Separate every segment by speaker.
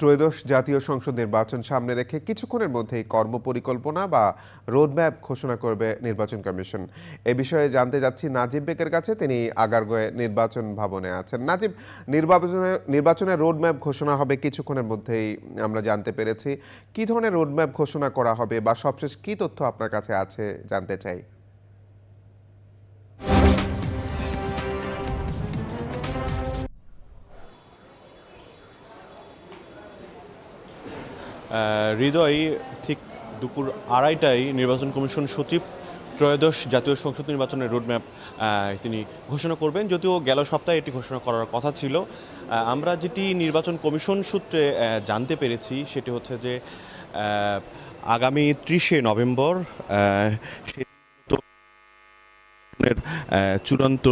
Speaker 1: ত্রয়োদশ জাতীয় সংসদ নির্বাচন সামনে রেখে কিছুক্ষণের মধ্যেই কর্মপরিকল্পনা বা রোডম্যাপ ঘোষণা করবে নির্বাচন কমিশন। এ বিষয়ে জানতে যাচ্ছি নাজিব বেকের কাছে। তিনি আগারগয়ে নির্বাচন ভবনে আছেন। নাজিব, নির্বাচনে নির্বাচনের রোডম্যাপ ঘোষণা হবে কিছুক্ষণের মধ্যেই আমরা জানতে পেরেছি। কি ধরনের রোডম্যাপ ঘোষণা করা হবে বা সবশেষ কি তথ্য আপনার কাছে আছে জানতে চাই?
Speaker 2: হৃদয় ঠিক দুপুর আড়াইটায় নির্বাচন কমিশন সচিব ত্রয়োদশ জাতীয় সংসদ নির্বাচনের রোডম্যাপ তিনি ঘোষণা করবেন। যদিও গেল সপ্তাহে এটি ঘোষণা করার কথা ছিল। আমরা যেটি নির্বাচন কমিশন সূত্রে জানতে পেরেছি সেটি হচ্ছে যে আগামী ত্রিশে নভেম্বর চূড়ান্ত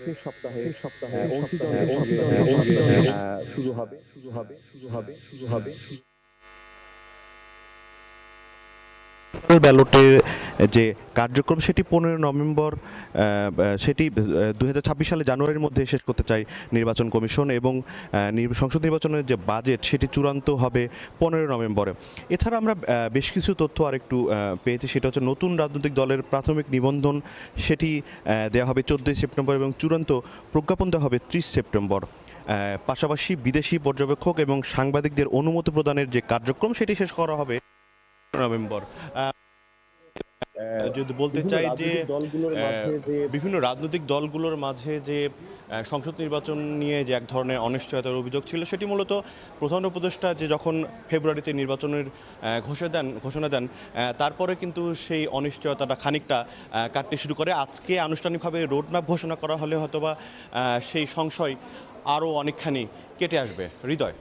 Speaker 3: শেষ সপ্তাহে সপ্তাহে অংশীদারদের সঙ্গে আহ, শুরু হবে শুরু হবে শুরু হবে শুরু হবে।
Speaker 2: ব্যালটের যে কার্যক্রম সেটি পনেরো নভেম্বর সেটি দু হাজার ছাব্বিশ সালে জানুয়ারির মধ্যে শেষ করতে চাই নির্বাচন কমিশন এবং সংসদ নির্বাচনের যে বাজেট সেটি চূড়ান্ত হবে পনেরো নভেম্বরে। এছাড়া আমরা বেশ কিছু তথ্য আরেকটু পেয়েছি, সেটা হচ্ছে নতুন রাজনৈতিক দলের প্রাথমিক নিবন্ধন সেটি দেওয়া হবে চোদ্দোই সেপ্টেম্বর এবং চূড়ান্ত প্রজ্ঞাপন দেওয়া হবে ত্রিশ সেপ্টেম্বর। পাশাপাশি বিদেশি পর্যবেক্ষক এবং সাংবাদিকদের অনুমতি প্রদানের যে কার্যক্রম সেটি শেষ করা হবে নভেম্বর। যদি বলতে চাই যে বিভিন্ন রাজনৈতিক দলগুলোর মাঝে যে সংসদ নির্বাচন নিয়ে যে এক ধরনের অনিশ্চয়তার অভিযোগ ছিল সেটি মূলত প্রধান উপদেষ্টা যে যখন ফেব্রুয়ারিতে নির্বাচনের ঘোষণা দেন ঘোষণা দেন তারপরে কিন্তু সেই অনিশ্চয়তাটা খানিকটা কাটতে শুরু করে। আজকে আনুষ্ঠানিকভাবে রোডম্যাপ ঘোষণা করা হলে হয়তোবা সেই সংশয় আরও অনেকখানি কেটে আসবে। হৃদয়।